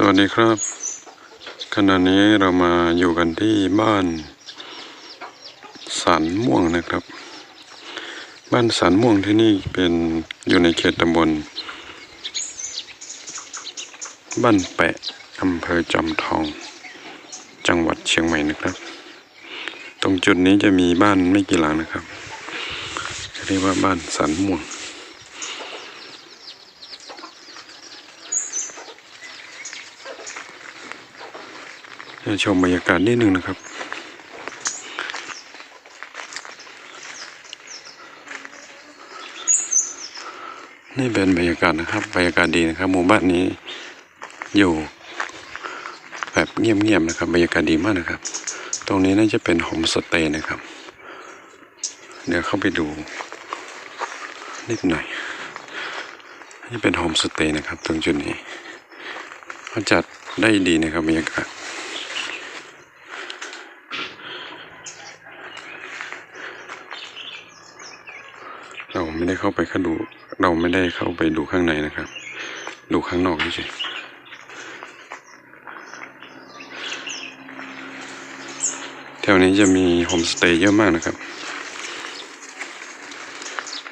สวัสดีครับ ขณะนี้เรามาอยู่กันที่บ้านสันม่วงนะครับ บ้านสันม่วงที่นี่เป็นอยู่ในเขตตำบล บ้านแปะอำเภอจอมทอง จังหวัดเชียงใหม่นะครับ ตรงจุดนี้จะมีบ้านไม่กี่หลังนะครับเรียกว่าบ้านสันม่วง จะชมบรรยากาศนิดนึงนะครับ นี่เป็นบรรยากาศนะครับ บรรยากาศดีนะครับหมู่บ้านนี้อยู่แบบเงียบๆนะครับ บรรยากาศดีมากนะครับ ตรงนี้น่าจะเป็นโฮมสเตย์นะครับ เดี๋ยวเข้าไปดูนิดหน่อย นี่เป็นโฮมสเตย์นะครับ ตรงจุดนี้เขาจัดได้ดีนะครับบรรยากาศ เรา ไม่ได้เข้าไปเข้าดู เราไม่ได้เข้าไปดูข้างในนะครับ ดูข้างนอกเฉยแถวนี้จะมีโฮมสเตย์เยอะมากนะครับ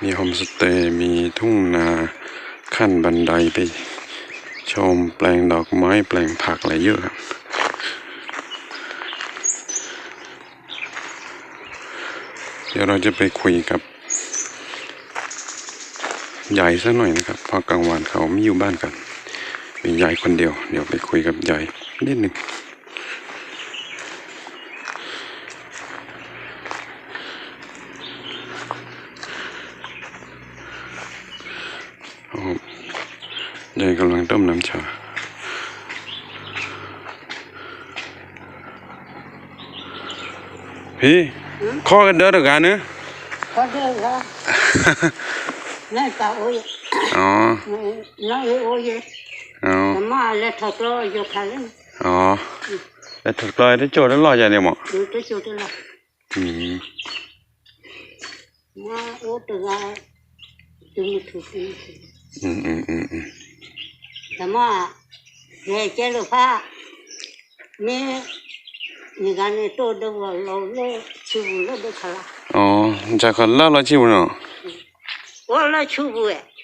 มีโฮมสเตย์มีทุ่งนาขั้นบันไดไปชมแปลงดอกไม้แปลงผักอะไรเยอะครับเดี๋ยวเราจะไปคุยกับ ยายสักหน่อยนะครับเพราะกลางวันเขาไม่อยู่บ้านกัน มียายคนเดียว เดี๋ยวไปคุยกับยายนิดหนึ่งโอ้ยายกำลังต้มน้ำชาพี่ข้อกันเด้อเดอกันเนอะ có được đó nó cả ôi อ๋อ nó ôi ôi อ๋อ mà là thật rồi vô khá lắm อ๋อแต่ถูกลอยได้โจทย์แล้วลอยอย่างเดียวหมอ chú tôi chú tôi là อืม mà ô từ ra từ một thủ từ อืมอืมอืมอืม mà về chơi được pha mẹ người ta này tôi đâu vào lâu lâu chú bù lâu đâu khá là อ๋อจากคน เล่าเร